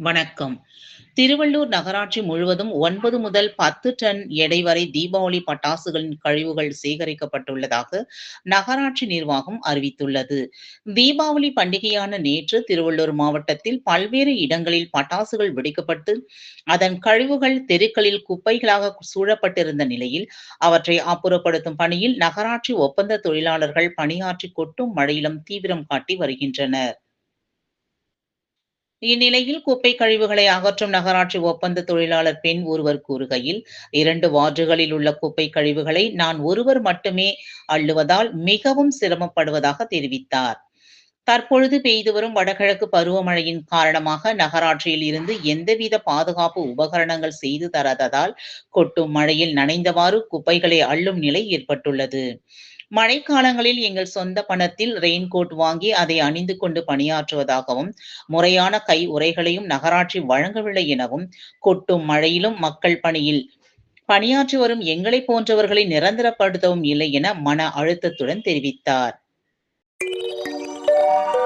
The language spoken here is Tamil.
வணக்கம். திருவள்ளூர் நகராட்சி முழுவதும் ஒன்பது முதல் பத்து டன் எடை வரை தீபாவளி பட்டாசுகளின் கழிவுகள் சேகரிக்கப்பட்டுள்ளதாக நகராட்சி நிர்வாகம் அறிவித்துள்ளது. தீபாவளி பண்டிகையான நேற்று திருவள்ளூர் மாவட்டத்தில் பல்வேறு இடங்களில் பட்டாசுகள் வெடிக்கப்பட்டு அதன் கழிவுகள் தெருக்களில் குப்பைகளாக சூழப்பட்டிருந்த நிலையில் அவற்றை அப்புறப்படுத்தும் பணியில் நகராட்சி ஒப்பந்த தொழிலாளர்கள் பணியாற்றி கொட்டும் மழையிலும் தீவிரம் காட்டி வருகின்றனர். இந்நிலையில் குப்பை கழிவுகளை அகற்றும் நகராட்சி ஒப்பந்த தொழிலாளர் பெண் ஒருவர் கூறுகையில் இரண்டு வார்டுகளில் உள்ள குப்பை கழிவுகளை நான் ஒருவர் மட்டுமே அள்ளுவதால் மிகவும் சிரமப்படுவதாக தெரிவித்தார். தற்பொழுது பெய்து வரும் வடகிழக்கு பருவமழையின் காரணமாக நகராட்சியில் இருந்து எந்தவித பாதுகாப்பு உபகரணங்கள் செய்து தராததால் கொட்டும் மழையில் நனைந்தவாறு குப்பைகளை அள்ளும் நிலை ஏற்பட்டுள்ளது. மழைக்காலங்களில் எங்கள் சொந்த பணத்தில் ரெயின்கோட் வாங்கி அதை அணிந்து கொண்டு பணியாற்றுவதாகவும் முறையான கை உரைகளையும் நகராட்சி வழங்கவில்லை எனவும் கொட்டும் மழையிலும் மக்கள் பணியில் பணியாற்றி வரும் எங்களை போன்றவர்களை நிரந்தரப்படுத்தவும் இல்லை என மன அழுத்தத்துடன் தெரிவித்தார். Thank you.